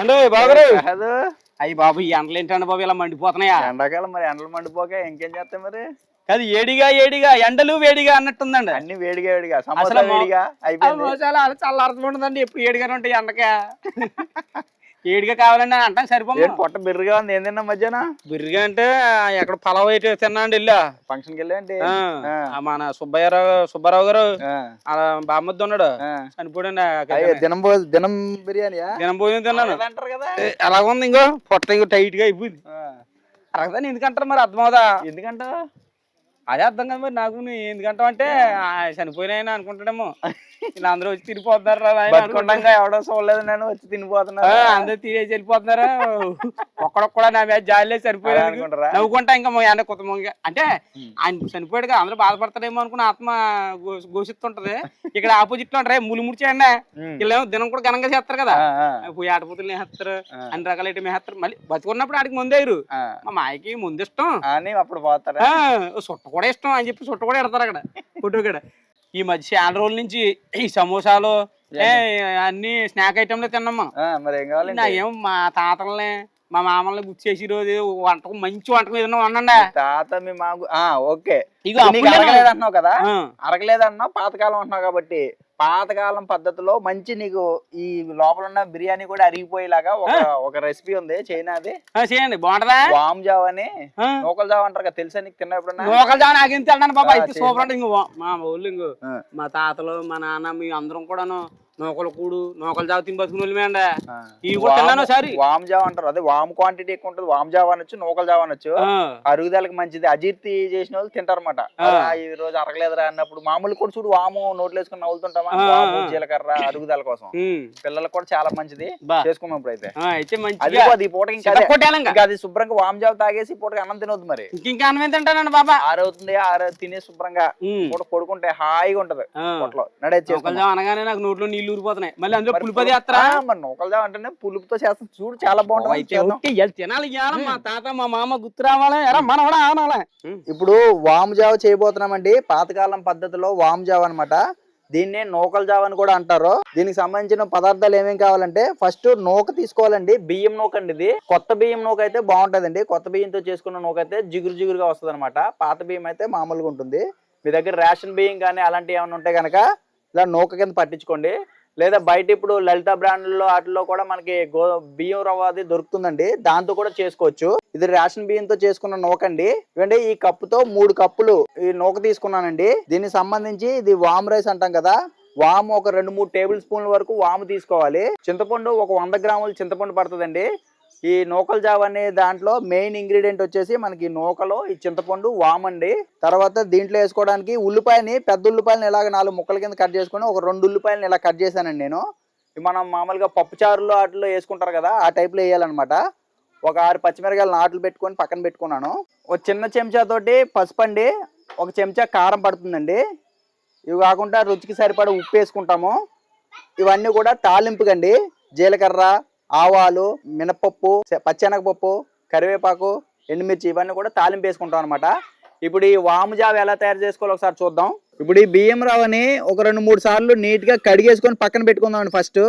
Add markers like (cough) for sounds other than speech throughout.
అంటే బాబు కాదు. అయ్యి బాబు ఈ ఎండలు ఏంటండి బాబు? ఇలా మండిపోతున్నాయా? ఎండాకాలం మరి ఎండలు మండిపోక ఇంకేం చేస్తాయి మరి? కాదు ఏడిగా ఏడిగా ఎండలు వేడిగా అన్నట్టుందండి. అన్ని వేడిగా వేడిగా సమోసా వేడిగా అయిపోయింది. చాలా చల్లారుతూ ఉంటుందండి ఎప్పుడు ఏడిగానే ఉంటాయి ఎండకే. ఏడిగా కావాలండి అని అంటాం సరిపోము ఏంటి పొట్ట బిర్రగా ఉంది ఏం తిన్నా మధ్యాహ్నం? బిర్రిగా అంటే ఎక్కడ పొలం అయితే తిన్నాండి ఇల్లు. ఫంక్షన్కి మన సుబ్బయ్యరావు సుబ్బారావు గారు అలా బామ్మద్దు ఉన్నాడు. అయ్యో దినం భో- దినం భోజనం తిన్నాను. అంటారు కదా. ఏ, అలాగ ఉంది ఇంకో పొట్ట ఇంకో టైట్గా అయిపోయింది. అరగదని ఎందుకంటారు మరి అర్థమవుదా ఎందుకంట అదే అర్థం కదా మరి నాకు. నువ్వు ఎందుకంటావు అంటే ఆ, చనిపోయిన ఆయన అనుకుంటాడేమో. ఇలా అందరూ వచ్చి తిరిగిపోతున్నారు అనుకుంటా. ఎవడో చూడలేదు నేను వచ్చి తినిపోతున్నా ఆ, అందరూ తిరిగేసి వెళ్ళిపోతున్నారు? ఒక్కడొక్కడ నా మీద జాలే అలా సరిపోయారు అనుకుంటారా? నవ్వుకుంటా ఇంకా ఎండ కొత్త అంటే ఆయన చనిపోయాడు కదా అందరూ బాధపడతారేమో అనుకున్న ఆత్మ ఘోష- ఘోషిస్తుంటది. ఇక్కడ ఆపోజిట్లో ఉంటారే. ములి ముడిచేయండి. వీళ్ళేమో దినం కూడా ఘనంగా చేస్తారు కదా. పోయి ఆటపోతులు వేస్తారు అన్ని రకాల ఐటమ్ వేస్తారు మళ్ళీ బతుకున్నప్పుడు ఆడికి ముందేరు. మా మాయకి ముందు ఇష్టం అని అప్పుడు పోతారా? సుట్ట కూడా ఇష్టం అని చెప్పి సుట్ట కూడా ఎడతారు అక్కడ ఫోటో కూడా. ఈ మధ్య చాలా రోజుల నుంచి ఈ సమోసాలు ఏ, అన్ని స్నాక్ ఐటమ్లే తిన్నాం మనం ఆ, మరి ఏం నాకేం మా తాతల్ని మా మామల్ని గుర్తు చేసి రోజు వంటకం మంచి వంటకం ఏదైనా వండండి. తాత మీ మాకు ఆ ఓకే. ఇగో నీకు అప్పుడే అరగలేదు అంటున్నావు కదా? ఆ, అరగలేదు అన్నావు పాతకాలం అంటున్నావు కాబట్టి. పాతకాలం పద్ధతిలో మంచి నీకు ఈ లోపల ఉన్న బిర్యానీ కూడా అరిగిపోయేలాగా ఒక ఒక రెసిపీ ఉంది. చైనాది చేయండి. బాగుంటదా? వామ్ జావ్ అని. ఆ, నూకల్ జావ్ అంటారు కదా తెలుసా నీకు తిన్న ఎప్పుడన్నా? నూకలు జావ నాకేం బాబా. సూపర్ అంటే ఇంకో మా ఊళ్ళు. మా తాతలు మా నాన్న మీ అందరం కూడాను నూకల కూడు నూకల జావ తిని బతుకుని వాళ్ళమే అండి ఆ. ఇవి కూడా తిన్నాను ఒకసారి? వామ్ జావ్ అంటారు. అదే వామ్ క్వాంటిటీ ఎక్కువ ఉంటుంది. వామ్ జావ్ అనొచ్చు నూకల్ జావ్ అనొచ్చు. అరుగుదలకి మంచిది. అజీర్తి చేసిన వాళ్ళు తింటారు అనమాట ఈ రోజు అరగలేదురా అన్నప్పుడు మామూలు కూడా చూడు వాము నోట్లు వేసుకుని నవ్వులుతుంటామా. జీలకర్ర అరుగుదల కోసం. (laughs) పిల్లలకు కూడా చాలా మంచిది. బా. చేసుకున్నాం ఇప్పుడైతే. ఆ, అయితే అది పూటకి ఇంకా అదే. శుభ్రంగా వామ్ జావ్ తాగేసి ఈ పూటకి అన్నం తినొద్దు మరి. ఇంకా అన్నం తింటానండి బాబా? ఆరవుతుంది ఆర తినే శుభ్రంగా. పూట పడుకుంటే హాయిగా ఉంటది. పొట్టలో. నడే అనగానే నాకు నోట్లో నీళ్ళు ఊరిపోతున్నాయి. మళ్ళీ అందులో వేస్తారా? మరి నూకలు జావ్ అంటేనే పులుపుతో చేస్తాం. చూడు చాలా బాగుంటుంది తినాలి మా తాత మా మామ గుర్తు రావాలి. ఎరా మన కూడా ఆనాలే? ఇప్పుడు వామ్ జావ చేయబోతున్నామండి. పాతకాలం పద్ధతిలో వామ్ జావ అన్నమాట. దీన్నే నూకల జావ అని కూడా అంటారు. దీనికి సంబంధించిన పదార్థాలు ఏమేం కావాలంటే ఫస్ట్ నూక తీసుకోవాలండి. బియ్యం నూక అండి ఇది. కొత్త బియ్యం నూక అయితే బాగుంటదండి. కొత్త బియ్యంతో చేసుకున్న నూక అయితే జిగురు జిగురుగా వస్తుంది పాత బియ్యం అయితే మామూలుగా ఉంటుంది. మీ దగ్గర రేషన్ బియ్యం కానీ అలాంటివి ఏమైనా ఉంటే కనుక ఇలా నూక కింద పట్టించుకోండి. లేదా బయట ఇప్పుడు లలిత బ్రాండ్లో వాటిలో కూడా మనకి గో బియ్యం రవ్వ అది దొరుకుతుందండి. దాంతో కూడా చేసుకోవచ్చు. ఇది రేషన్ బియ్యంతో చేసుకున్న నూకండి ఇవ్వండి ఈ కప్పుతో మూడు కప్పులు ఈ నూక తీసుకున్నానండి. దీనికి సంబంధించి ఇది వామ్ రైస్ అంటాం కదా. వాము ఒక రెండు మూడు టేబుల్ స్పూన్ల వరకు వాము తీసుకోవాలి. చింతపండు ఒక వంద గ్రాములు చింతపండు పడుతుందండి. ఈ నూకల జావ అనే దాంట్లో మెయిన్ ఇంగ్రీడియంట్ వచ్చేసి మనకి నూకలు ఈ చింతపండు వామండి తర్వాత దీంట్లో వేసుకోవడానికి ఉల్లిపాయని పెద్ద ఉల్లిపాయలని ఇలాగ నాలుగు ముక్కల కింద కట్ చేసుకొని ఒక రెండు ఉల్లిపాయలని ఇలా కట్ చేశానండి నేను. మనం మామూలుగా పప్పుచారులో వాటిలో వేసుకుంటారు కదా ఆ టైప్లో వేయాలన్నమాట. ఒక ఆరు పచ్చిమిరకాయలు నాట్లు పెట్టుకొని పక్కన పెట్టుకున్నాను. ఒక చిన్న చెంచాతోటి పసుపు అండి ఒక చెంచా కారం పడుతుందండి. ఇవి కాకుండా రుచికి సరిపడా ఉప్పు వేసుకుంటాము. ఇవన్నీ కూడా తాలింపుకండి జీలకర్ర ఆవాలు మినపప్పు పచ్చెనగపప్పు కరివేపాకు ఎండుమిర్చి ఇవన్నీ కూడా తాలింపు వేసుకుంటాం అనమాట ఇప్పుడు ఈ వాముజావ ఎలా తయారు చేసుకోవాలో ఒకసారి చూద్దాం. ఇప్పుడు ఈ బియ్యం రవ్వని ఒక రెండు మూడు సార్లు నీట్గా కడిగేసుకొని పక్కన పెట్టుకుందాం ఫస్ట్.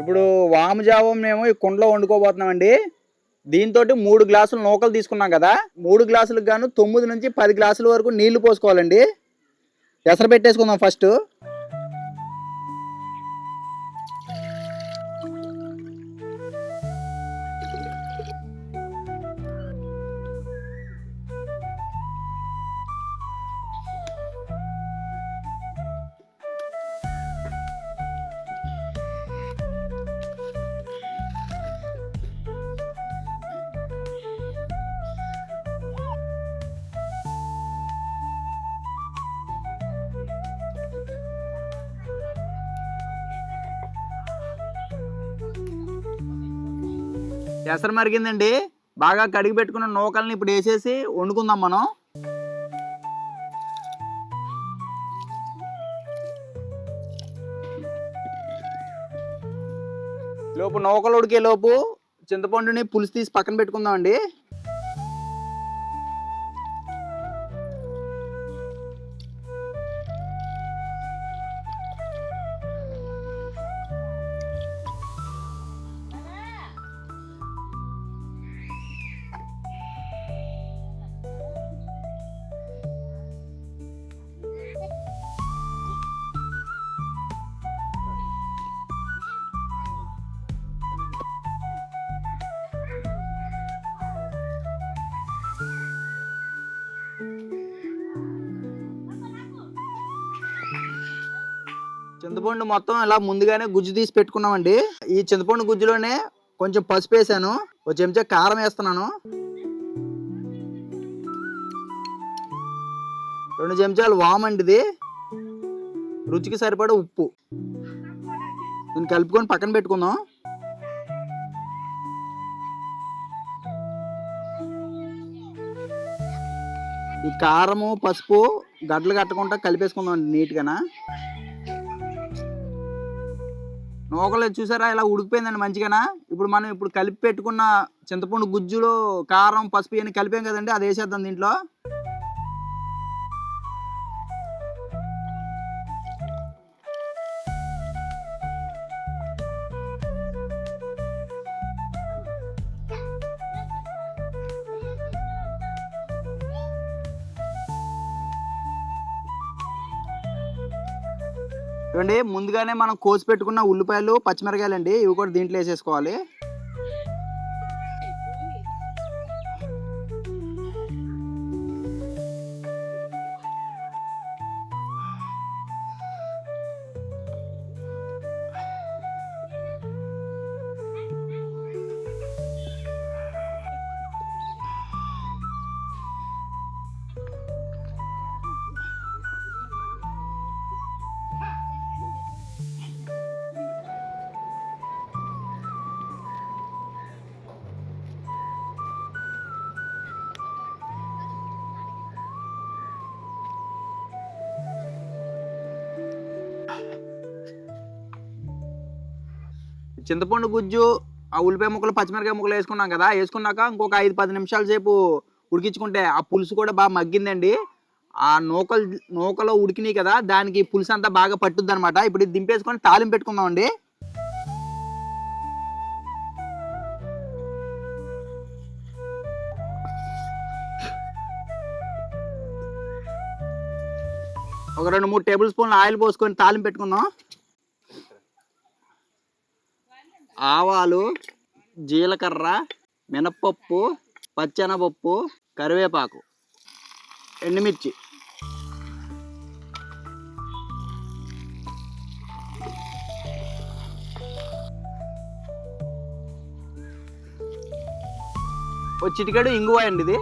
ఇప్పుడు వామజావం మేము ఈ కుండలో వండుకోబోతున్నామండి. దీంతో మూడు గ్లాసులు నూకలు తీసుకున్నాం కదా. మూడు గ్లాసులకు గాను తొమ్మిది నుంచి పది గ్లాసుల వరకు నీళ్ళు పోసుకోవాలండి. ఎసరు పెట్టేసుకుందాం ఫస్ట్. ఎసరు మరిగిందండి. బాగా కడిగి పెట్టుకున్న నూకల్ని ఇప్పుడు వేసేసి వండుకుందాం మనం. లోపు నూకలు ఉడికే లోపు చింతపండుని పులుసు తీసి పక్కన పెట్టుకుందాం అండి చింతపండు మొత్తం ఇలా ముందుగానే గుజ్జు తీసి పెట్టుకున్నామండి. ఈ చింతపండు గుజ్జులోనే కొంచెం పసుపు వేసాను. ఒక చెంచా కారం వేస్తున్నాను. రెండు చెంచాలు వామండి ఇది. రుచికి సరిపడ ఉప్పు. దీన్ని కలుపుకొని పక్కన పెట్టుకుందాం. ఈ కారము పసుపు గడ్డలు కట్టకుండా కలిపేసుకుందాం నీట్గానా. నూకలు చూసారా? ఇలా ఉడికిపోయిందండి మంచిగానా? ఇప్పుడు మనం ఇప్పుడు కలిపి పెట్టుకున్న చింతపండు గుజ్జులో కారం పసుపు ఇవన్నీ కలిపాం కదండి అది వేసేద్దాం దీంట్లో. ఇవ్వండి. ముందుగానే మనం కోసి పెట్టుకున్న ఉల్లిపాయలు పచ్చిమిరకాయలు అండి ఇవి కూడా దీంట్లో వేసేసుకోవాలి. చింతపండు గుజ్జు ఆ ఉల్లిపాయ ముక్కలు పచ్చిమిరకాయ ముక్కలు వేసుకున్నాం కదా వేసుకున్నాక ఇంకొక ఐదు పది నిమిషాల సేపు ఉడికించుకుంటే ఆ పులుసు కూడా బాగా మగ్గిందండి. ఆ నూకలు నూకలో ఉడికినాయి కదా దానికి పులుసు అంతా బాగా పట్టుద్ది అనమాట ఇప్పుడు దింపేసుకొని తాలింపు పెట్టుకుందామండి. ఒక రెండు మూడు టేబుల్ స్పూన్లు ఆయిల్ పోసుకొని తాలింపు పెట్టుకుందాం. ఆవాలు జీలకర్ర మినప్పప్పు పచ్చెనపప్పు కరివేపాకు. ఎండుమిర్చి. ఓ చిటికెడు ఇంగువ అండి ఇది.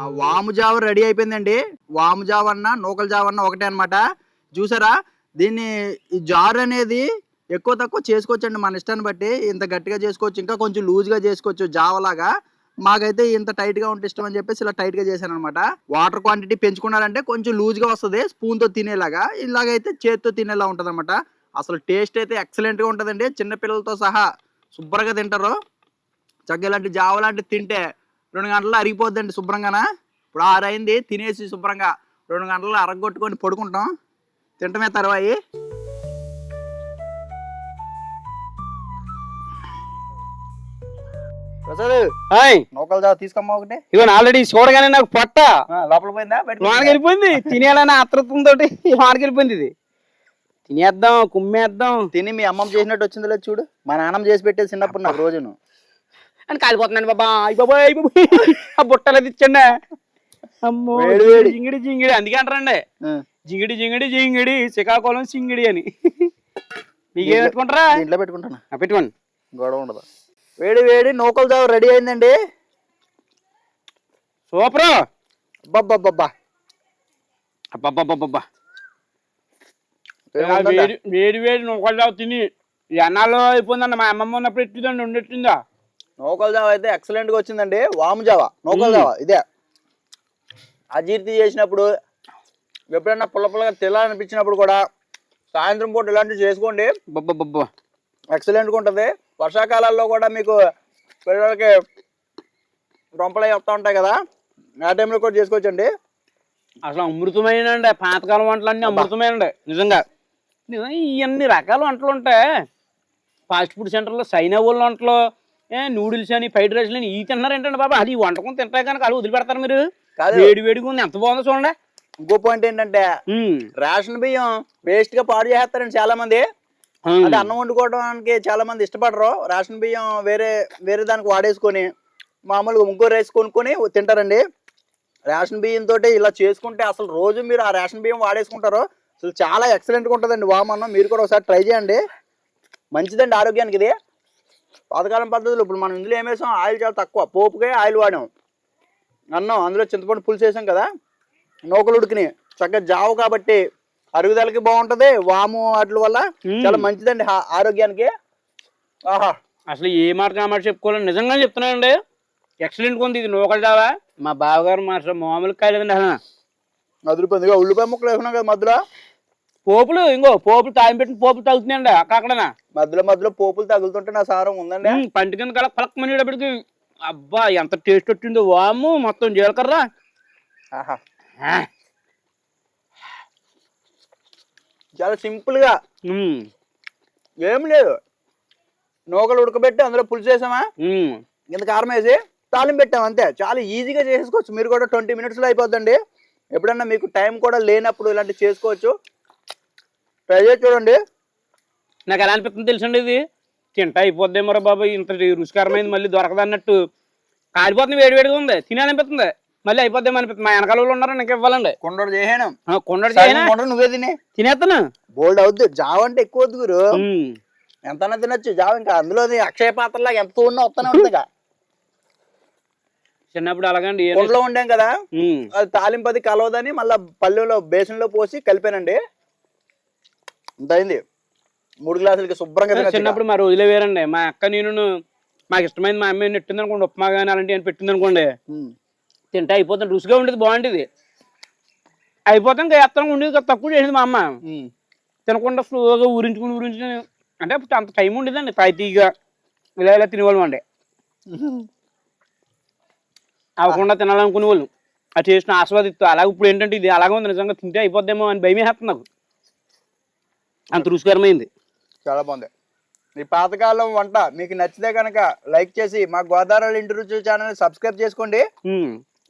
ఆ వాము జావ రెడీ అయిపోయిందండి. వాము జావ అన్న నూకల జావ అన్న ఒకటే అనమాట చూసారా? దీన్ని ఈ జారు అనేది ఎక్కువ తక్కువ చేసుకోవచ్చండి మన ఇష్టాన్ని బట్టి. ఇంత గట్టిగా చేసుకోవచ్చు ఇంకా కొంచెం లూజ్గా చేసుకోవచ్చు జావలాగా. మాకైతే ఇంత టైట్గా ఉంటే ఇష్టం అని చెప్పేసి ఇలా టైట్గా చేశాను అనమాట వాటర్ క్వాంటిటీ పెంచుకున్నారంటే కొంచెం లూజ్గా వస్తుంది స్పూన్తో తినేలాగా. ఇలాగైతే చేతితో తినేలా ఉంటుంది అనమాట అసలు టేస్ట్ అయితే ఎక్సలెంట్గా ఉంటుందండి. చిన్నపిల్లలతో సహా శుభ్రంగా తింటారు. చక్కగా ఇలాంటి జావ లాంటివి తింటే రెండు గంటల్లో అరిగిపోద్దండి శుభ్రంగానా? ఇప్పుడు ఆరు అయింది తినేసి శుభ్రంగా రెండు గంటల్లో అరగొట్టుకొని పడుకుంటాం. తింటమే తర్వాయి. ప్రసాద్ హాయ్ నూకలు జావ తీసుకోమ్మా ఒకటి. ఇగో ఆల్రెడీ చూడగానే నాకు పొట్ట. ఆ, లోపల పోయిందా? లోనకి వెళ్ళిపోయింది తినేయాలని ఆత్రత్వంతో లోనకి వెళ్ళిపోయింది ఇది. తినేద్దాం కుమ్మేద్దాం. తిని మీ అమ్మమ్మ చేసినట్టు వచ్చిందో లేదు చూడు. మా నాన్నమ్మ చేసి పెట్టేది చిన్నప్పుడు నాకు రోజును. అని కాలిపోతున్నాను బాబా. బాబాయ్ ఆ బుట్టలు అది ఇచ్చండి అమ్మో. జింగిడి జింగిడి అందుకే అంటారండి. జింగిడి జింగిడి జింగిడి. శ్రీకాకుళం సింగిడి అని. మీకేం పెట్టుకుంటారా? దీంట్లో పెట్టుకుంటాను? పెట్టుకోండి. గొడవ ఉండదు. వేడి వేడి నూకలు జావ రెడీ అయిందండి. సూపర్. అబ్బబ్బబ్బబ్బా? వేడి వేడి నూకలు తిని ఎన్నాళ్ళు అయిపోయిందండి. మా అమ్మమ్మ ఉన్నప్పుడు ఎట్టిందండి ఉండెట్టిందా నూకల జావ అయితే ఎక్సలెంట్గా వచ్చిందండి. వాము జావ నూకల జావ ఇదే. అజీర్తి చేసినప్పుడు ఎప్పుడైనా పుల్ల పుల్లగా తినాలనిపించినప్పుడు కూడా సాయంత్రం పూట ఇలాంటివి చేసుకోండి. బొబ్బబ్బబ్బా ఎక్సలెంట్గా ఉంటుంది. వర్షాకాలాల్లో కూడా మీకు పిల్లలకి రొంపలై వస్తూ ఉంటాయి కదా ఆ టైంలో కూడా చేసుకోవచ్చండి. అసలు అమృతమైనండి పాతకాలం వంటలు అన్ని అమృతమైనండి నిజంగా. నిజంగా ఇవన్నీ రకాల వంటలు ఉంటాయి. ఫాస్ట్ ఫుడ్ సెంటర్లో చైనా వాళ్ళ వంటలు ఏ నూడిల్స్ అని ఫ్రైడ్ రైస్లు అని ఇవి తిన్నారు ఏంటండి బాబా? అది ఈ వంటకం తింటే కనుక అది వదిలిపెడతారు మీరు. కాదు. వేడి వేడిగా ఉంది. ఎంత బాగుందో చూడండి. ఇంకో పాయింట్ ఏంటంటే. రేషన్ బియ్యం వేస్ట్గా పాడు చేస్తారండి చాలా మంది. అంటే అన్నం వండుకోవడానికి చాలా మంది ఇష్టపడరు. రేషన్ బియ్యం వేరే వేరే దానికి వాడేసుకొని మామూలుగా ఇంకో రైస్ కొనుక్కొని తింటారండి. రేషన్ బియ్యం తోటి ఇలా చేసుకుంటే అసలు రోజు మీరు ఆ రేషన్ బియ్యం వాడేసుకుంటారు అసలు చాలా ఎక్సలెంట్గా ఉంటుందండి వామన్నం మీరు కూడా ఒకసారి ట్రై చేయండి. మంచిదండి ఆరోగ్యానికి ఇది. పాతకాలం పద్ధతులు. ఇప్పుడు మనం ఇందులో ఏం వేసాం? ఆయిల్ చాలా తక్కువ. పోపుకే ఆయిల్ వాడాం. అన్నం అందులో చింతపండు పులుసు వేసాం కదా? నూకలు ఉడికిని చక్కగా జావు కాబట్టి అరుగుదలకి బాగుంటది. వాము వాటి వల్ల. చాలా మంచిదండి ఆరోగ్యానికి. ఆహా. అసలు ఏ మాట నా మాట చెప్పుకోవాలి నిజంగా చెప్తున్నానండి. ఎక్సలెంట్గా ఉంది ఇది. నూకలు జావా. మా బావగారు మా అసలు మామూలు కాలేదండి అసలు. అదిరిపోయింది ఉల్లిపాయ ముక్కలు వేసుకున్నాం కదా మధ్యలో. పోపులు ఇంకో పోపులు తాగి పెట్టిన పోపులు తగ్గుతున్నాయండి అక్కడనా మధ్యలో మధ్యలో పోపులు తగులుతుంటే నా సారం ఉందండి. పంటి కింద కల పలకమనేటప్పటికి అబ్బా ఎంత టేస్ట్ వచ్చిందో వాము మొత్తం జీలకర్ర. ఆహా. చాలా సింపుల్గా ఉమ్, ఏం లేదు. నూకలు ఉడకబెట్టి అందులో పులుసు వేసామా. ఇంత కారం వేసి తాలింపు పెట్టాం అంతే. చాలా ఈజీగా చేసుకోవచ్చు. మీరు కూడా ట్వంటీ మినిట్స్లో అయిపోద్దండి. ఎప్పుడన్నా మీకు టైం కూడా లేనప్పుడు ఇలాంటివి చేసుకోవచ్చు. ట్రై చేసి చూడండి. నాకు ఎలా అనిపిస్తుంది తెలుసండి ఇది? తింటా అయిపోద్దేమో రా బాబాయ్ ఇంత రుచికరమైంది మళ్ళీ దొరకదు అన్నట్టు. కాలిపోతుంది వేడివేడిగా ఉంది. తినాలనిపిస్తుంది. మళ్ళీ అయిపోద్దేమో అనిపిస్తుంది. మా వెనకాల వాళ్ళు ఉన్నారు నాకు ఇవ్వాలండి. కొండోడు చేసాను ఆ, కొండడు చేయనా కొండడు నువ్వే తినే. తినేస్తాను బోల్డ్ అవుద్ది. జావ అంటే ఎక్కువ వద్దు గురు. ఎంతన్నా తినొచ్చు. జావ ఇంకా అందులో అక్షయ పాత్రలాగా ఎంత ఉన్నా వస్తూనే ఇక. చిన్నప్పుడు అలాగండి కుండలో ఉండాం కదా. తాలింపది కలవదని మళ్ళీ పల్లెలో బేసన్లో పోసి కలిపానండి. అయింది మూడు గ్లాసులకి శుభ్రంగా. చిన్నప్పుడు మా రోజులే వేరండి మా అక్క నేను మాకు ఇష్టమైంది మా అమ్మాయి నెట్టింది అనుకోండి ఉప్మా కానీ అలాంటివి అని పెట్టింది అనుకోండి. తింటే అయిపోతుంది రుచిగా ఉండేది బాగుండేది. అయిపోతే ఎత్తనం ఉండేది కదా, తక్కువ చేసింది మా అమ్మ. తినకుండా స్లోగా ఊరించుకుని ఊరించుకుని అంటే అప్పుడు అంత టైం ఉండేదండి తాయితీగా ఇలా ఇలా తినేవాళ్ళం అండి. అవ్వకుండా తినాలనుకునే వాళ్ళు ఆ టేస్ట్ని ఆస్వాదిస్తూ అలాగే ఇప్పుడు ఏంటంటే ఇది అలాగే ఉంది నిజంగా తింటే అయిపోద్దేమో అని భయం వేస్తుంది నాకు. అంత రుచికరమైంది. చాలా బాగుంది. ఈ పాతకాలం వంట మీకు నచ్చితే కనుక లైక్ చేసి మా గోదావరి ఇంటి రుచుల ఛానల్ సబ్స్క్రైబ్ చేసుకోండి.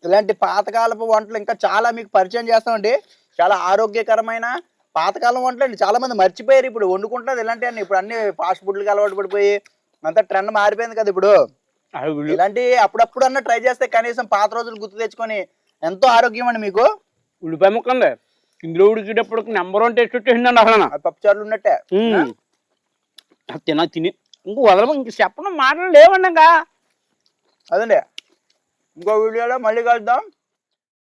ఇలాంటి పాతకాలపు వంటలు ఇంకా చాలా మీకు పరిచయం చేస్తామండి. చాలా ఆరోగ్యకరమైన పాతకాలం వంటలు అండి. చాలా మంది మర్చిపోయారు ఇప్పుడు వండుకుంటారు ఇలాంటివన్నీ ఇప్పుడు అన్ని ఫాస్ట్ ఫుడ్లకి అలవాటు పడిపోయి అంతా ట్రెండ్ మారిపోయింది కదా ఇప్పుడు. అవి ఉల్లి- ఇలాంటి అప్పుడప్పుడు అన్న ట్రై చేస్తే కనీసం పాత రోజులు గుర్తు తెచ్చుకొని ఎంతో ఆరోగ్యం అండి మీకు. ఉల్లిపాయ ముక్క ఇందులో ఉడికేటప్పుడు నెంబర్ వన్ టేస్ట్ వచ్చేసిందండి అసలు పప్పుచారులు ఉన్నట్టే. తిన తిని. ఇంకో వదలము ఇంక చెప్పడం మాటలు లేవండి ఇంకా. అదండి. ఇంకో వీడియోలో మళ్ళీ కలుద్దాం.